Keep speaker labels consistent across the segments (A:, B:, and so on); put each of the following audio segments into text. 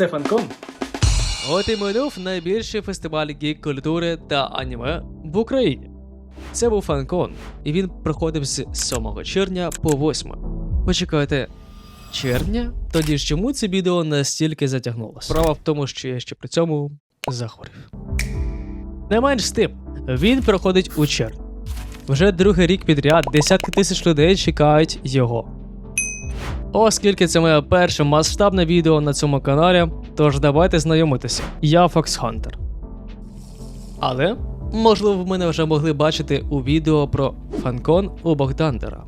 A: Це фанком. От і минув найбільший фестиваль гік культури та аніме в Україні. Це був фанкон, і він проходив з 7 червня по 8. Почекайте, червня? Тоді ж чому це відео настільки затягнулося? Справа в тому, що я ще при цьому захворів. Не менш з тим, він проходить у червні. Вже другий рік підряд десятки тисяч людей чекають його. Оскільки це моє перше масштабне відео на цьому каналі, тож давайте знайомитися. Я Fox Hunter. Але, можливо, ви мене вже могли бачити у відео про фанкон у Богдандера.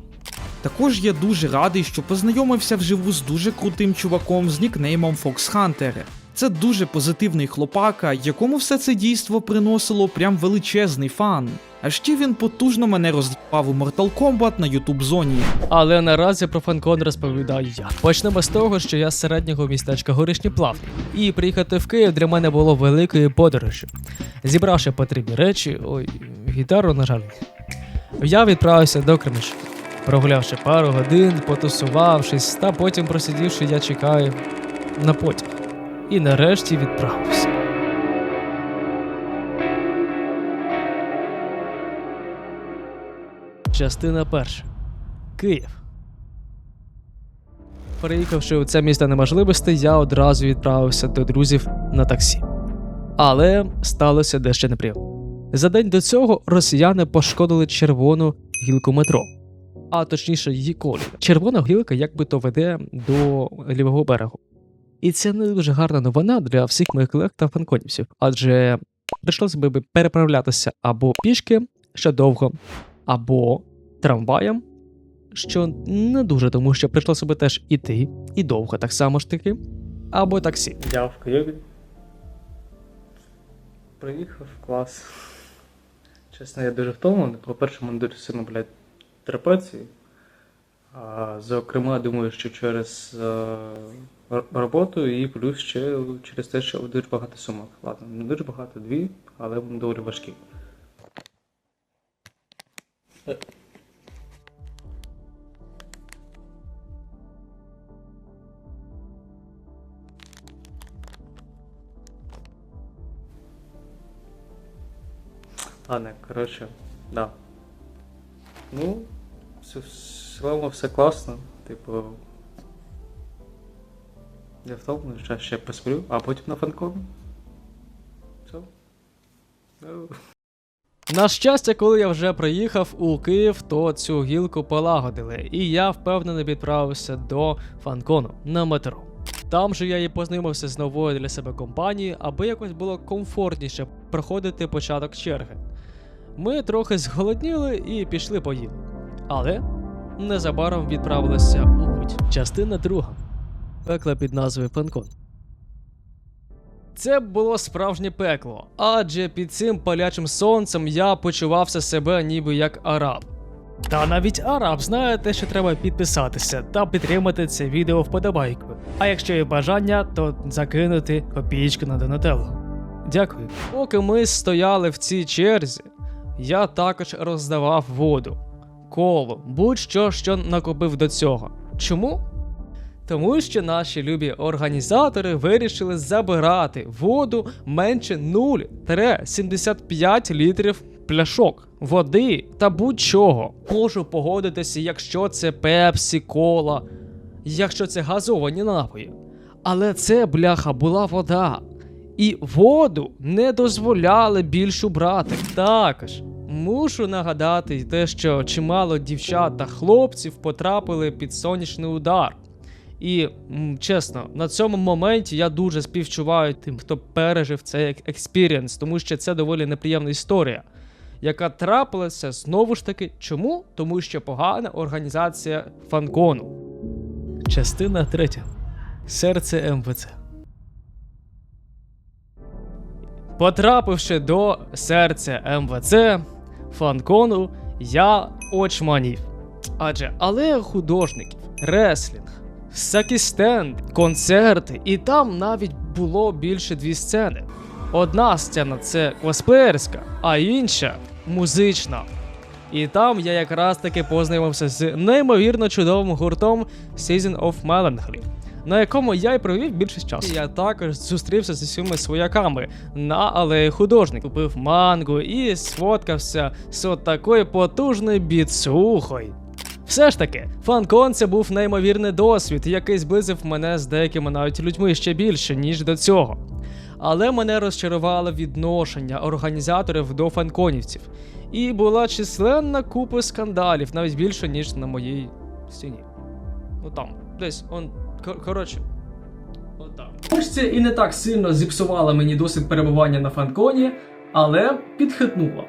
B: Також я дуже радий, що познайомився вживу з дуже крутим чуваком з нікнеймом Fox Hunter. Це дуже позитивний хлопака, якому все це дійство приносило прям величезний фан. А ще він потужно мене роз'їбав у Mortal Kombat на YouTube зоні.
A: Але наразі про фанкон розповідаю я. Почнемо з того, що я з середнього містечка Горішні Плавні, і приїхати в Київ для мене було великою подорожю. Зібравши потрібні речі, ой, гітару, на жаль, я відправився до Кременчука. Прогулявши пару годин, потусувавшись, та потім просидівши, я чекаю на потяг. І нарешті відправився. Частина перша. Київ. Приїхавши у це місто неможливостей, я одразу відправився до друзів на таксі. Але сталося дещо неприємно. За день до цього росіяни пошкодили червону гілку метро, а точніше її колію. Червона гілка якби то веде до лівого берегу. І це не дуже гарна новина для всіх моїх колег та фанконівців, адже прийшлося би переправлятися або пішки ще довго, або трамваєм, що не дуже, тому що прийшлося би теж іти, і довго так само ж таки, або таксі.
C: Я в Києві. Приїхав, клас. Чесно, я дуже втомлений. По-перше, мене дуже сильно, блядь, трапеції. А, зокрема, думаю, що через е, р- роботу і плюс ще через те, що дуже багато сумок. Ладно, не дуже багато, дві, але доволі важкі. Ладно, коротше, да. Ну, все, в все класно. Типу. Я втомлений, зараз ще посплю, а потім на фанкон. Все. Ну.
A: На щастя, коли я вже приїхав у Київ, то цю гілку полагодили, і я впевнено відправився до фанкону на метро. Там же я і познайомився з новою для себе компанією, аби якось було комфортніше проходити початок черги. Ми трохи зголодніли і пішли поїли. Але незабаром відправилися у путь. Частина друга. Пекла під назвою Фанкон. Це було справжнє пекло, адже під цим палячим сонцем я почувався себе ніби як араб. Та навіть араб знає те, що треба підписатися та підтримати це відео вподобайкою. А якщо є бажання, то закинути копійку на Донателло. Дякую. Поки ми стояли в цій черзі, я також роздавав воду, коло, будь-що, що накопив до цього. Чому? Тому що наші любі організатори вирішили забирати воду менше 0,75 літрів пляшок води та будь-чого. Можу погодитися, якщо це пепсі, кола, якщо це газовані напої. Але це бляха була вода. І воду не дозволяли більшу брати. Також мушу нагадати те, що чимало дівчат та хлопців потрапили під сонячний удар. І чесно, на цьому моменті я дуже співчуваю тим, хто пережив цей експірієнс, тому що це доволі неприємна історія, яка трапилася знову ж таки. Чому? Тому що погана організація фанкону. Частина третя. Серце МВЦ. Потрапивши до серця МВЦ фанкону, я очманів. Адже алея художників, реслінг, всякі стенд, концерти, і там навіть було більше дві сцени. Одна сцена це косплеєрська, а інша музична. І там я якраз таки познайомився з неймовірно чудовим гуртом Season of Melancholy. на якому я й провів більшість часу. Я також зустрівся зі своїми свояками на алеї художник. Купив мангу і сфоткався з от такою потужною біцухою. Все ж таки, фанкон це був неймовірний досвід, який зблизив мене з деякими навіть людьми ще більше, ніж до цього. Але мене розчарувало відношення організаторів до фанконівців. І була численна купа скандалів, навіть більше, ніж на моїй стіні. Ну там, десь, он, кор- коротше. Хоч це і не так сильно зіпсувало мені досвід перебування на фанконі, але підхитнуло.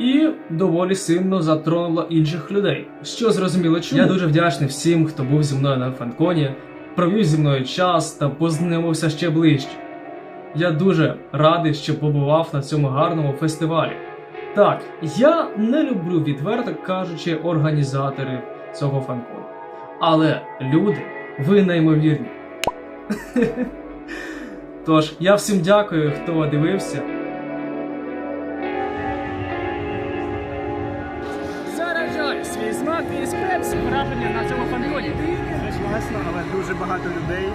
A: І доволі сильно затронуло інших людей. Що зрозуміло, чому? Я дуже вдячний всім, хто був зі мною на фанконі, провів зі мною час та познайомився ще ближче. Я дуже радий, що побував на цьому гарному фестивалі. Так, я не люблю, відверто кажучи, організаторів цього фанкону. Але люди, ви неймовірні. Тож, я всім дякую, хто дивився.
D: Враження на цьому фанконі.
E: Це але дуже багато людей.